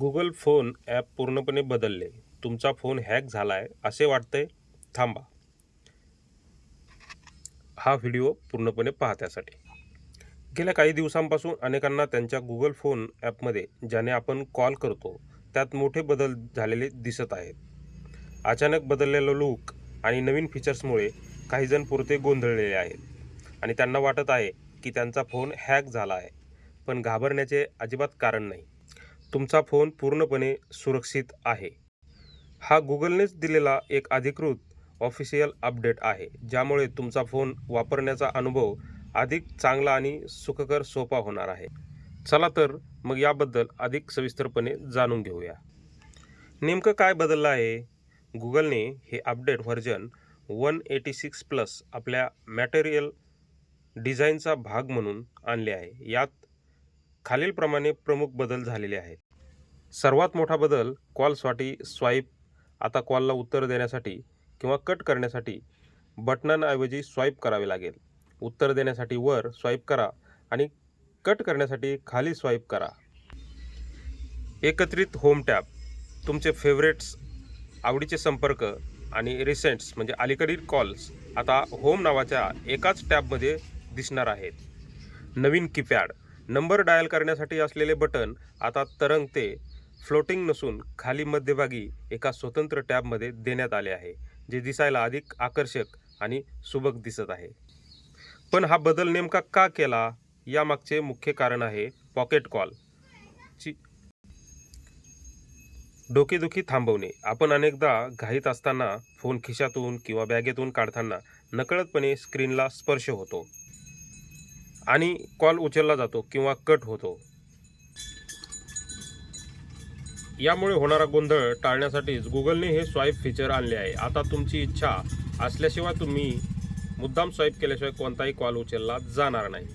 Google phone app पूर्णपणे बदलले. तुमचा फोन हॅक झाला आहे असे वाटतंय? थांबा. हा व्हिडिओ पूर्णपणे पहा त्यासाठी. गेल्या काही दिवसांपासून अनेकांना त्यांच्या गुगल फोन ॲपमध्ये ज्याने आपण कॉल करतो त्यात मोठे बदल झालेले दिसत आहेत. अचानक बदललेलं लूक आणि नवीन फीचर्समुळे काहीजण पुरते गोंधळलेले आहेत. आणि त्यांना वाटत आहे की त्यांचा फोन हॅक झाला आहे. पण घाबरण्याचे अजिबात कारण नाही. तुमचा फोन पूर्णपणे सुरक्षित आहे. हा गुगलनेच दिलेला एक अधिकृत ऑफिशियल अपडेट आहे ज्यामुळे तुमचा फोन वापरण्याचा अनुभव अधिक चांगला आणि सुखकर सोपा होणार आहे. चला तर मग याबद्दल अधिक सविस्तरपणे जाणून घेऊया. नेमकं काय बदललं आहे? गुगलने हे update version one eighty six plus आपल्या मॅटेरियल डिझाईनचा भाग म्हणून आणले आहे. यात खालीलप्रमाणे प्रमुख बदल झालेले आहेत. सर्वात मोठा बदल कॉलसाठी स्वाईप आता कॉलला उत्तर देण्यासाठी किंवा कट करण्यासाठी बटनांऐवजी स्वाईप करावे लागेल. उत्तर देण्यासाठी वर स्वाईप करा आणि कट करण्यासाठी खाली स्वाईप करा. एकत्रित होम टॅब तुमचे फेवरेट्स आवडीचे संपर्क आणि रिसेंट्स म्हणजे अलीकडील कॉल्स आता होम नावाच्या एकाच टॅबमध्ये दिसणार आहेत. नवीन कीपॅड नंबर डायल करण्यासाठी असलेले बटन आता तरंगते फ्लोटिंग नसून खाली मध्यभागी एका स्वतंत्र टॅबमध्ये देण्यात आले आहे जे दिसायला अधिक आकर्षक आणि सुबक दिसत आहे. पण हा बदल नेमका का केला? यामागचे मुख्य कारण आहे पॉकेट कॉल. ची डोकेदुखी थांबवणे. आपण अनेकदा घाईत असताना फोन खिशातून किंवा बॅगेतून काढताना नकळतपणे स्क्रीनला स्पर्श होतो. आणि कॉल उचलला जातो किंवा कट होतो. यामुळे होणारा गोंधळ टाळण्यासाठीच गुगलने हे स्वाईप फीचर आणले आहे. आता तुमची इच्छा असल्याशिवाय तुम्ही मुद्दाम स्वाईप केल्याशिवाय कोणताही कॉल उचलला जाणार नाही.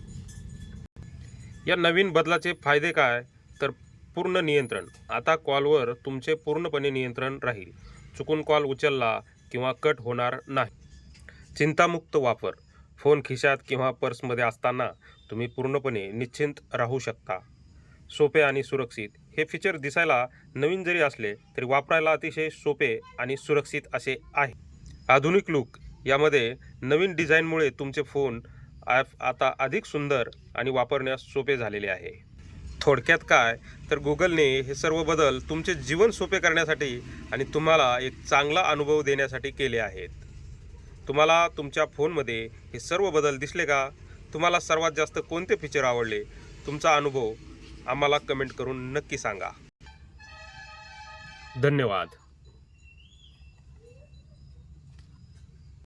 या नवीन बदलाचे फायदे काय? तर पूर्ण नियंत्रण. आता कॉलवर तुमचे पूर्णपणे नियंत्रण राहील. चुकून कॉल उचलला किंवा कट होणार नाही. चिंतामुक्त वापर. फोन खिशात किंवा पर्समध्ये असताना तुम्ही पूर्णपणे निश्चिंत राहू शकता. सोपे आणि सुरक्षित. हे फीचर दिसायला नवीन जरी असले तरी वापरायला अतिशय सोपे आणि सुरक्षित असे आहे. आधुनिक लुक यामध्ये नवीन डिझाईनमुळे तुमचे फोन ॲप आता अधिक सुंदर आणि वापरण्यास सोपे झालेले आहे. थोडक्यात काय? तर गुगलने हे सर्व बदल तुमचे जीवन सोपे करण्यासाठी आणि तुम्हाला एक चांगला अनुभव देण्यासाठी केले आहेत. तुम्हाला तुमच्या फोनमध्ये हे सर्व बदल दिसले का? तुम्हाला सर्वात जास्त कोणते फीचर आवडले? तुमचा अनुभव आम्हाला कमेंट करून नक्की सांगा. धन्यवाद.